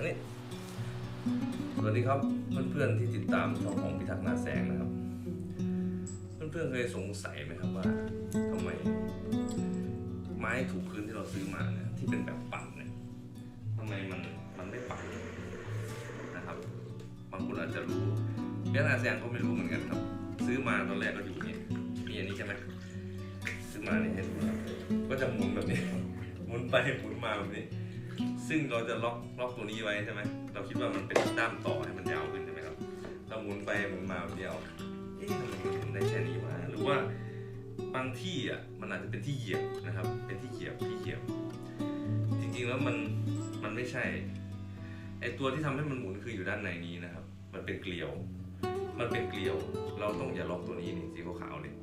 อันนี้สวัสดีครับเพื่อนๆที่ติดตามช่องของพิทักษ์หน้าแสงนะครับ เพื่อนๆเคยสงสัยไหมครับว่าทำไม ไม้ถูพื้นที่เราซื้อมาเนี่ยที่เป็นแบบปั่นเนี่ยทำไมมันมันไม่ปั่นนะครับ บางคนอาจจะรู้พิทักษ์หน้าแสงก็ไม่รู้เหมือนกันครับ ซื้อมาตอนแรกก็อยู่นี่มีอันนี้ใช่ไหมซื้อมาเนี่ยให้ดูนะครับก็จะหมุนแบบนี้หมุนไปหมุนมาแบบนี้ ซึ่งเราจะล็อกล็อกตัวนี้ไว้ใช่ไหมเราคิดว่ามันเป็นด้ามต่อให้มันยาวขึ้นใช่ไหมครับเราหมุนไปหมุนมาแบบเดียวเอ๊ะทำไมมันหมุนได้แค่นี้วะหรือว่าบางที่อะมันอาจจะเป็นที่เหยียบนะครับ เป็นที่เหยียบที่เหยียบ จริงๆแล้วมันมันไม่ใช่ไอตัวที่ทำให้มันหมุนคืออยู่ด้านในนี้นะครับ มันเป็นเกลียว มันเป็นเกลียว เราต้องอย่าล็อกตัวนี้นี่สีขาวๆนี่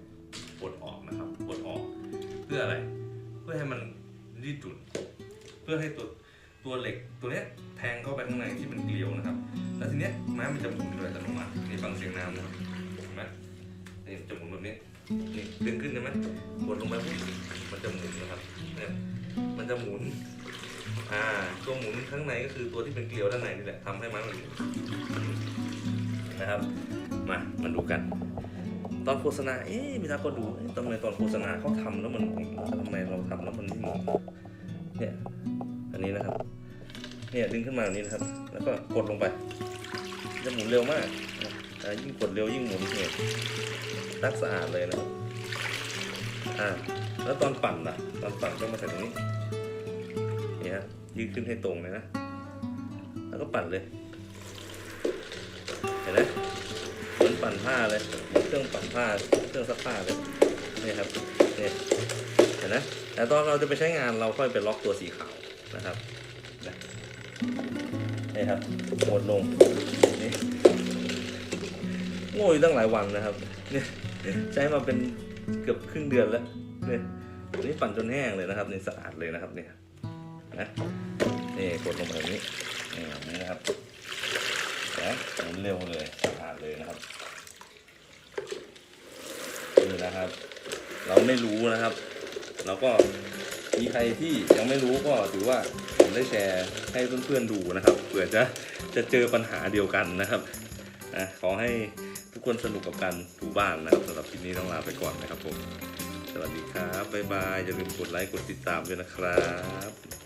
ปลดออกนะครับปลดออก เพื่ออะไร เพื่อให้มันรีดจุด พื่อให้ตัวตัวเหล็กตัวเนี้ยแทงเข้าไปข้างในที่มันเกลียวนะครับ แล้วทีเนี้ยไม้มันจะหมุนโดยอัตโนมัตินี่ฟังเสียงน้ำนะครับเห็นไหมนี่จะหมุนแบบนี้นี่ดึงขึ้นใช่ไหมกดลงไปปุ๊บมันจะหมุนนะครับเนี่ยมันจะหมุนอ่าตัวหมุนข้างในก็คือตัวที่เป็นเกลียวด้านในนี่แหละทำให้ม้มันหมุนนะครับ มามาดูกันตอนโฆษณา เอ๊ะมีทางคนดูทำไมตอนโฆษณาเขาทำแล้วมันหมุนทำไมเราทำแล้วมันไม่หมุน เนี่ยอันนี้นะครับ เนี่ยดึงขึ้นมาแบบนี้นะครับ แล้วก็กดลงไป จะหมุนเร็วมากยิ่งกดเร็วยิ่งหมุนเนี่ยรักสะอาดเลยนะครับอ่าแล้วตอนปั่นล่ะ ตอนปั่นก็มาใส่ตรงนี้นี่ฮะยืดขึ้นให้ตรงเลยนะ แล้วก็ปั่นเลย เห็นไหมเหมือนปั่นผ้าเลย เครื่องปั่นผ้า เครื่องซักผ้าเลยนี่ครับเนี่เห็นไหมแต่ตอนเราจะไปใช้งานเราค่อยไปล็อกตัวสีขาวนะครับนี่ครับหมดลงนี่โง่อยู่ตั้งหลายวันนะครับเนี่ยใช้มาเป็นเกือบครึ่งเดือนแล้วเนี่ยนี่ปั่นจนแห้งเลยนะครับนี่สะอาดเลยนะครับเนี่ยนะนี่กดลงแบบนี้นี่แบบนี้นะครับนะหมุนเร็วเลยสะอาดเลยนะครับนี่นะครับ เราไม่รู้นะครับ แล้วก็มีใครที่ยังไม่รู้ก็ถือว่าผมได้แชร์ให้เพื่อนๆดูนะครับเผื่อจะจะเจอปัญหาเดียวกันนะครับนะขอให้ทุกคนสนุกกับการถูบ้านนะครับสำหรับคลิปนี้ต้องลาไปก่อนนะครับผมสวัสดีครับบ๊ายบายอย่าลืมกดไลค์กดติดตามด้วยนะครับ